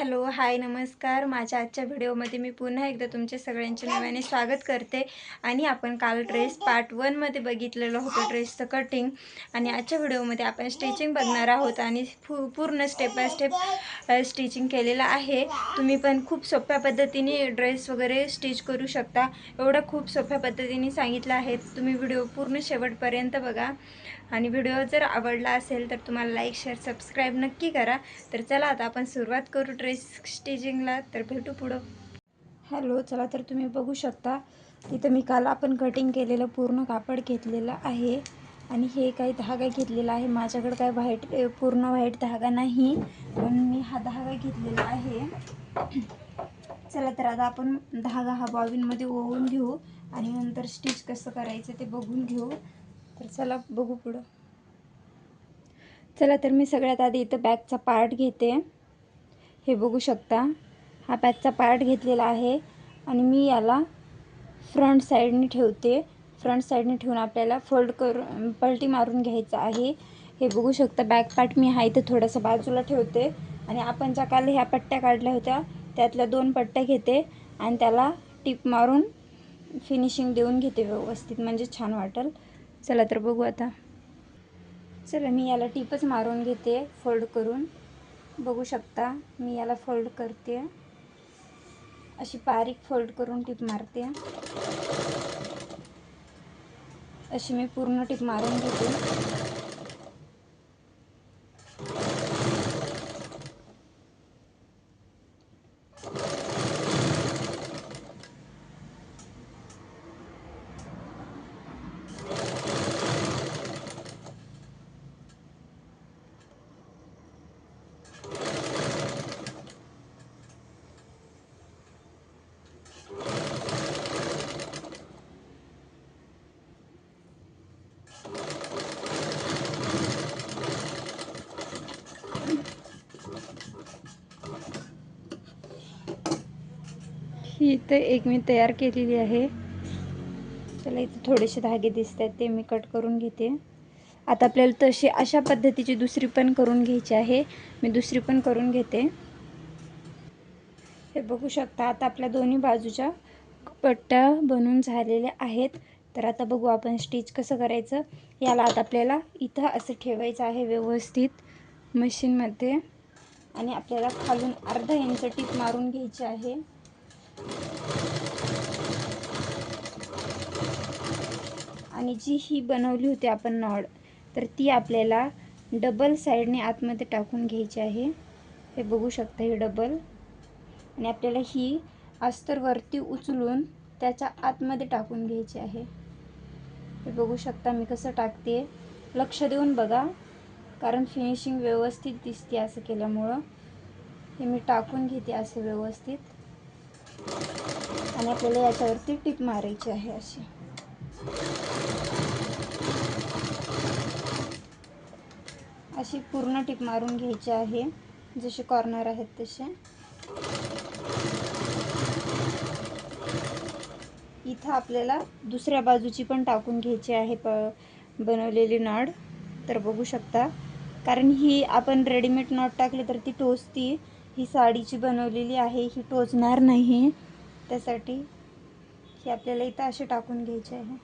Hello hi नमस्कार. माझ्या आजच्या व्हिडिओमध्ये मी पुन्हा एकदा तुमचे सगळ्यांचे नव्याने स्वागत करते. आणि आपण काल ड्रेस पार्ट वनमध्ये बघितलेलं होतं ड्रेसचं कटिंग आणि आजच्या व्हिडिओमध्ये आपण स्टिचिंग बघणार आहोत आणि पू पूर्ण स्टेप बाय स्टेप स्टिचिंग केलेलं आहे. तुम्ही पण खूप सोप्या पद्धतीने ड्रेस वगैरे स्टिच करू शकता. एवढं खूप सोप्या पद्धतीने सांगितलं आहे. तुम्ही व्हिडिओ पूर्ण शेवटपर्यंत बघा. आणि व्हिडिओ जर आवडला असेल तर तुम्हाला लाईक शेअर सबस्क्राईब नक्की करा. तर चला आता आपण सुरुवात करू ड्रेस स्टिचिंगला. तर भेटू पुढं. हॅलो चला तर तुम्ही बघू शकता. इथं मी काल आपण कटिंग केलेलं पूर्ण कापड घेतलेलं आहे. आणि हे काही धागा घेतलेला आहे. माझ्याकडे काय व्हाईट पूर्ण व्हाईट धागा नाही. पण मी हा धागा घेतलेला आहे. चला तर आता आपण धागा हा बॉबिनमध्ये ओवून घेऊ. आणि नंतर स्टिच कसं करायचं ते बघून घेऊ. तर चला बघू पुढं. चला तर मी सगळ्यात आधी इथं बॅगचा पार्ट घेते. हे बघू शकता. हा बॅगचा पार्ट घेतलेला आहे आणि मी याला फ्रंट साईडने ठेवते. फ्रंट साईडने ठेवून आपल्याला फोल्ड करून पलटी मारून घ्यायचं आहे. हे बघू शकता बॅक पार्ट मी हा इथं थोडंसं बाजूला ठेवते. आणि आपण ज्या काल ह्या पट्ट्या काढल्या होत्या त्यातल्या दोन पट्ट्या घेते. आणि त्याला टिप मारून फिनिशिंग देऊन घेते व्यवस्थित. म्हणजे छान वाटेल. चला तर बघू आता. चला मी याला टिपच मारून घेते फोल्ड करून. बघू शकता मी याला फोल्ड करते. अशी बारीक फोल्ड करून टिप मारते. अशी मी पूर्ण टिप मारून घेते. ही इथं एक मी तयार केलेली आहे. त्याला इथं थोडेसे धागे दिसत आहेत ते मी कट करून घेते. आता आपल्याला तशी अशा पद्धतीची दुसरी पण करून घ्यायची आहे. मी दुसरी पण करून घेते. हे बघू शकता आता आपल्या दोन्ही बाजूच्या पट्ट्या बनून झालेल्या आहेत. तर आता बघू आपण स्टिच कसं करायचं. याला आता आपल्याला इथं असं ठेवायचं आहे व्यवस्थित मशीनमध्ये आणि आपल्याला खालून अर्धा इंच टीप मारून घ्यायची आहे. आणि जी ही बनवली होती आपण नॉड तर ती आपल्याला डबल साईडने आतमध्ये टाकून घ्यायची आहे. हे बघू शकता हे डबल आणि आपल्याला ही अस्तर वरती उचलून त्याच्या आतमध्ये टाकून घ्यायची आहे. हे बघू शकता मी कसं टाकते. लक्ष देऊन बघा. कारण फिनिशिंग व्यवस्थित दिसते असं केल्यामुळं. हे मी टाकून घेते असं व्यवस्थित. आणि आपल्याला याच्यावरती टीप मारायची आहे अशी. अशी पूर्ण टीप मारून घ्यायची आहे. जसे कॉर्नर आहेत तसे. इथं आपल्याला दुसऱ्या बाजूची पण टाकून घ्यायची आहे प बनवलेली नॉड तर बघू शकता. कारण ही आपण रेडीमेड नॉट टाकली तर ती टोचती. ही साडीची बनवलेली आहे ही टोचणार नाही. त्यासाठी ही आपल्याला इथं असे टाकून घ्यायचे आहे.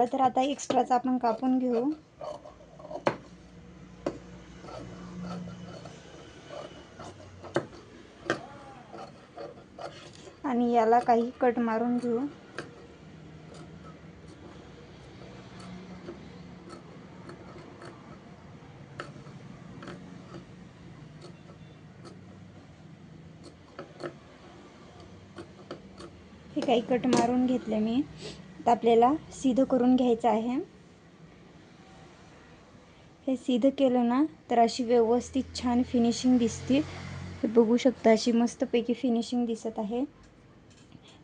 झालं तर आता एक्स्ट्राचा आपण कापून घेऊ. आणि याला काही कट मारून घेऊ. हे काही कट मारून घेतले मी. आता आपल्याला सीधं करून घ्यायचं आहे. हे सीधं केलं ना तर अशी व्यवस्थित छान फिनिशिंग दिसते. हे बघू शकता अशी मस्तपैकी फिनिशिंग दिसत आहे.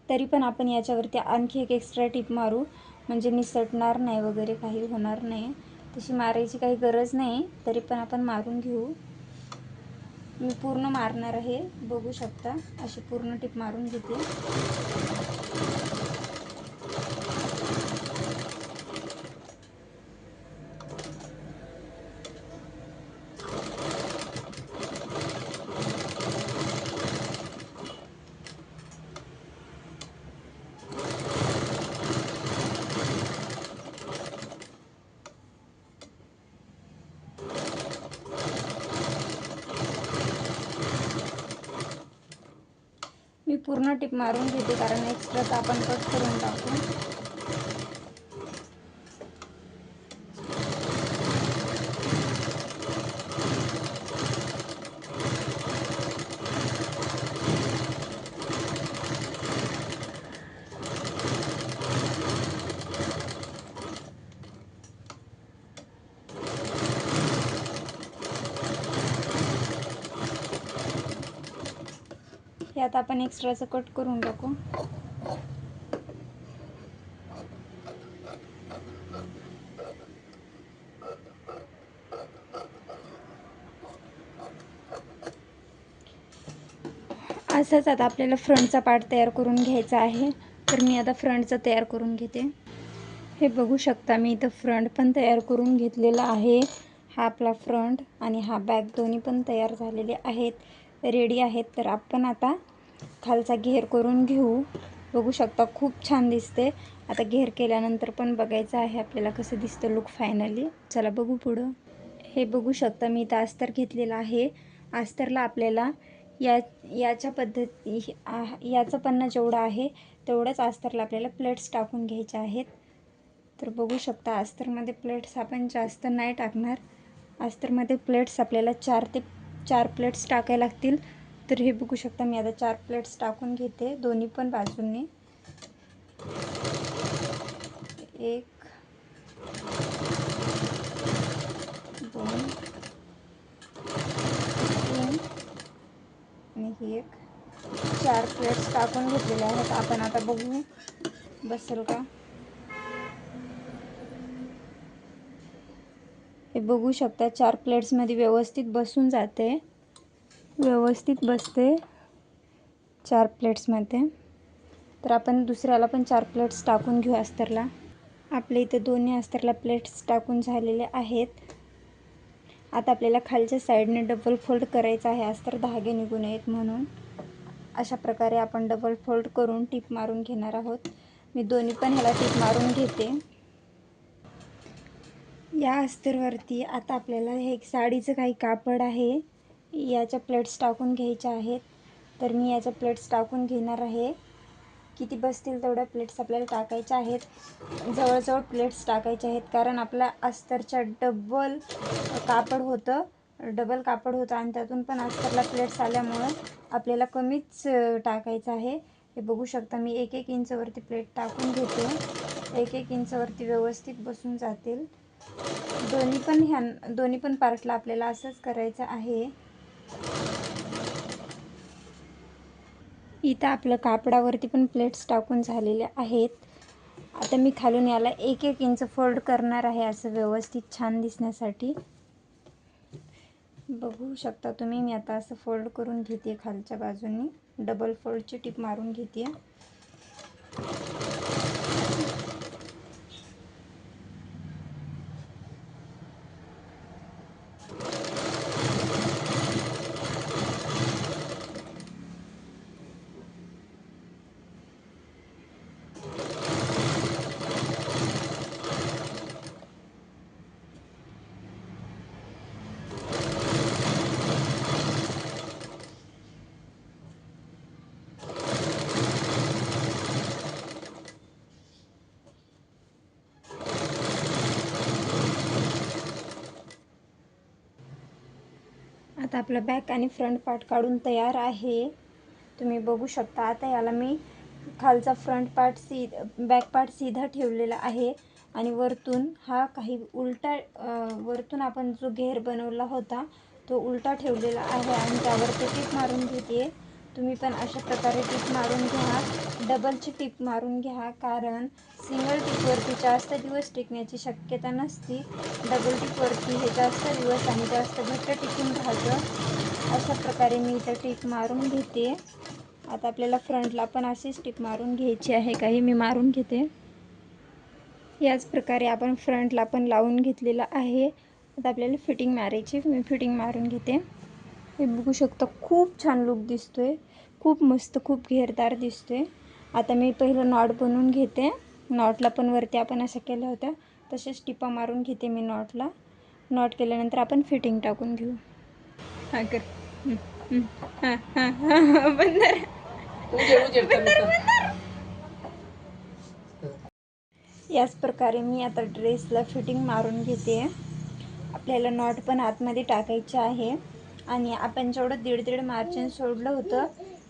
तरी पण आपण याच्यावरती आणखी एक एक्स्ट्रा टिप मारू. म्हणजे निसटणार नाही वगैरे काही होणार नाही. तशी मारायची काही गरज नाही तरी पण आपण मारून घेऊ. मी पूर्ण मारणार आहे बघू शकता. अशी पूर्ण टिप मारून घेते. पूर्ण टिप मारून घेते कारण एक्स्ट्राचा आपण कट करून टाकू. यात आपण एक्स्ट्राचं कट करून टाकू. असंच आता आपल्याला फ्रंटचा पार्ट तयार करून घ्यायचा आहे. तर मी आता फ्रंटचा तयार करून घेते. हे बघू शकता मी इथं फ्रंट पण तयार करून घेतलेला आहे. हा आपला फ्रंट आणि हा बॅक दोन्ही पण तयार झालेले आहेत. रेडी आहेत तर आपण आता खालचा घेर करून घेऊ. बघू शकता खूप छान दिसते. आता घेर केल्यानंतर पण बघायचं आहे आपल्याला कसं दिसतं लुक फायनली चला बघू पुढं. हे बघू शकता मी इथं अस्तर घेतलेलं आहे. अस्तरला आपल्याला या याच्या पद्धती याचं पन्ना जेवढं आहे तेवढंच अस्तरला आपल्याला प्लेट्स टाकून घ्यायच्या आहेत. तर बघू शकता अस्तरमध्ये प्लेट्स आपण जास्त नाही टाकणार. अस्तरमध्ये प्लेट्स आपल्याला चार ते चार प्लेट्स टाकायला लागतील. तर हे बघू शकता मी आता चार प्लेट्स टाकून घेते. दोन्ही पण बाजूंनी. एक दोन तीन आणि ही एक. चार प्लेट्स टाकून घेतलेल्या आहेत. आपण आता बघू. बसेल का? हे बघू शकता चार प्लेट्समध्ये व्यवस्थित बसून जाते. व्यवस्थित बसते चार प्लेट्समध्ये तर आपण दुसऱ्याला पण चार प्लेट्स टाकून घेऊ अस्तरला. आपल्या इथे दोन्ही अस्तरला प्लेट्स टाकून झालेले आहेत. आता आपल्याला खालच्या साईडने डबल फोल्ड करायचं आहे. अस्तर धागे निघून येत म्हणून. अशा प्रकारे आपण डबल फोल्ड करून टीप मारून घेणार आहोत. मी दोन्ही पण ह्याला टीप मारून घेते. या अस्तरवरती आता आपल्याला हे साडीचं काही कापड आहे. याच्या प्लेट्स टाकून घ्यायच्या आहेत. तर मी याच्या प्लेट्स टाकून घेणार आहे. किती बसतील तेवढ्या प्लेट्स आपल्याला टाकायच्या आहेत. जवळजवळ प्लेट्स टाकायच्या आहेत. कारण आपल्या अस्तरच्या डबल कापड होतं. डबल कापड होतं आणि त्यातून पण अस्तरला प्लेट्स आल्यामुळं आपल्याला कमीच टाकायचं आहे. हे बघू शकता मी एक एक इंचवरती प्लेट टाकून घेते. एक एक इंचवरती व्यवस्थित बसून जातील. दोन्ही पण ह्या दोन्ही पण पार्टला आपल्याला असंच करायचं आहे. इथं आपलं कापडावरती पण प्लेट्स टाकून झालेले आहेत. आता मी खालून याला एक एक इंच फोल्ड करणार आहे असं व्यवस्थित छान दिसण्यासाठी. बघू शकता तुम्ही मी आता असं फोल्ड करून घेते खालच्या बाजूनी. डबल फोल्डची टिप मारून घेते. आता आपला बॅक आणि फ्रंट पार्ट काढून तयार आहे. तुम्ही बघू शकता आता याला मी खालचा फ्रंट पार्ट सी बॅक पार्ट सीधा ठेवलेला आहे. आणि वरतून हा काही उलटा वरतून आपण जो घेर बनवला होता तो उलटा ठेवलेला आहे आणि त्यावर ते टीप मारून घेते. तुम्ही पण अशा प्रकारे टीप मारून घ्या. डबलची टीप मारून घ्या कारण सिंगल टीपवरती जास्त दिवस टिकण्याची शक्यता नसती. डबल टीपवरती हे जास्त दिवस आणि जास्त घट्ट टिकून राहतं अशा प्रकारे मी इथं टिप मारून घेते. आता आपल्याला फ्रंटला पण अशीच टिप मारून घ्यायची आहे काही मी मारून घेते. याच प्रकारे आपण फ्रंटला पण लावून घेतलेलं आहे. आता आपल्याला फिटिंग मारायची मी फिटिंग मारून घेते. हे बघू शकता खूप छान लुक दिसतोय. खूप मस्त खूप घेरदार दिसतोय. आता मी पहिलं नॉट बनवून घेते. नॉटला पण वरती आपण असं केलं होतं. तसेच टिपा मारून घेते मी नॉटला. नॉट केल्यानंतर आपण फिटिंग टाकून घेऊ. हां कर. हं, हं. हां बंदर याच प्रकारे मी आता ड्रेसला फिटिंग मारून घेते. आपल्याला नॉट पण आतमध्ये टाकायचे आहे. आणि आपण जेवढं दीड दीड मार्जिन सोडलं होतं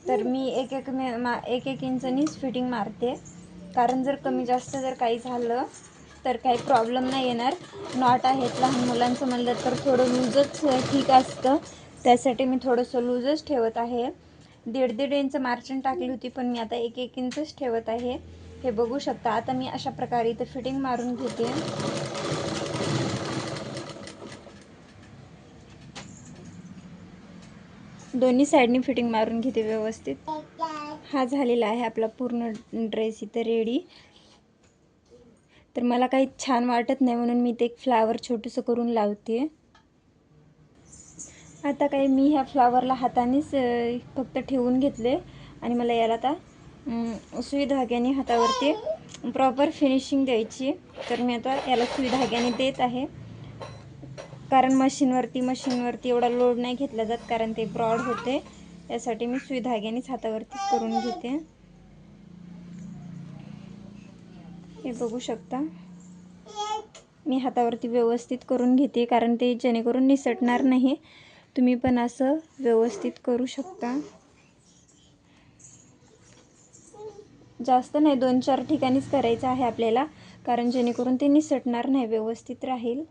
तर मी एक एक मे मा एक एक इंचनीच फिटिंग मारते. कारण जर कमी जास्त जर काही झालं तर काही प्रॉब्लेम नाही येणार. नॉट आहेत लहान मुलांचं म्हणलं तर थोडं लूजच ठीक असतं. त्यासाठी मी थोडंसं लूजच ठेवत आहे. दीड दीड इंच मार्जिन टाकली होती पण मी आता एक एक इंचच ठेवत आहे. हे बघू शकता. आता मी अशा प्रकारे इथं फिटिंग मारून घेते. दोन्ही साईडनी फिटिंग मारून घेते व्यवस्थित. हा झालेला आहे आपला पूर्ण ड्रेस इथं रेडी तर मला काही छान वाटत नाही म्हणून मी ते एक फ्लावर छोटंसं करून लावते आता काही मी ह्या फ्लावरला हातानेच फक्त ठेवून घेतले आणि मला याला आता सुई धाग्याने हातावरती प्रॉपर फिनिशिंग द्यायची. तर मी आता याला सुई धाग्याने देत आहे. कारण मशीनवरती मशीनवरती एवढा लोड नाही घेतला जात कारण ते ब्रॉड होते. यासाठी मी सुई धाग्यानेच हातावरतीच करून घेते. हे बघू शकता. मी हातावरती व्यवस्थित करून घेते कारण ते जेणेकरून निसटणार नाही. तुम्ही पण असं व्यवस्थित करू शकता. जास्त नाही दोन चार ठिकाणीच करायचं आहे आपल्याला कारण जेणेकरून ते निसटणार नाही व्यवस्थित राहील.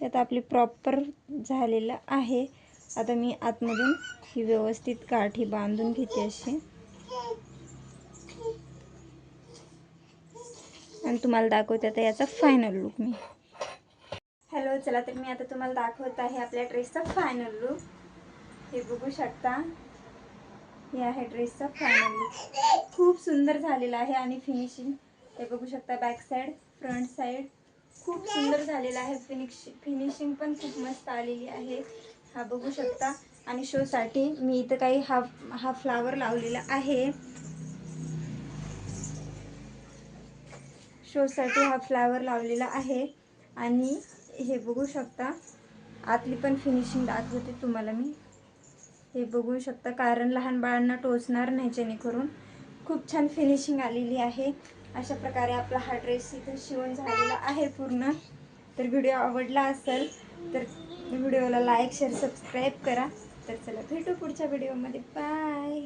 त्यात आपली प्रॉपर झालेलं आहे. आता मी आतमधून ही व्यवस्थित काठी बांधून घेते अशी. आणि तुम्हाला दाखवते आता याचा फायनल लुक मी. हॅलो चला तर मी आता तुम्हाला दाखवत आहे आपल्या ड्रेसचा फायनल लुक हे बघू शकता. हे आहे ड्रेसचा फायनल लुक खूप सुंदर झालेला आहे आणि फिनिशिंग हे बघू शकता बॅक साईड फ्रंट साईड खूप सुंदर झालेला आहे. फिनिश फिनिशिंग पण खूप मस्त आलेली आहे. हा बघू शकता. आणि शोसाठी मी इथं काही हा हा फ्लावर लावलेला आहे. शोसाठी हा फ्लावर लावलेला आहे. आणि हे बघू शकता. आतली पण फिनिशिंग दाखवते तुम्हाला मी. हे बघू शकता. कारण लहान बाळांना टोचणार नाही जेणेकरून. खूप छान फिनिशिंग आलेली आहे. अशा प्रकारे आपला हा ड्रेस इथे शिवून झालेला आहे पूर्ण. तर व्हिडिओ आवडला असेल तर व्हिडिओला लाईक शेअर सबस्क्राईब करा. तर चला भेटू पुढच्या व्हिडिओमध्ये बाय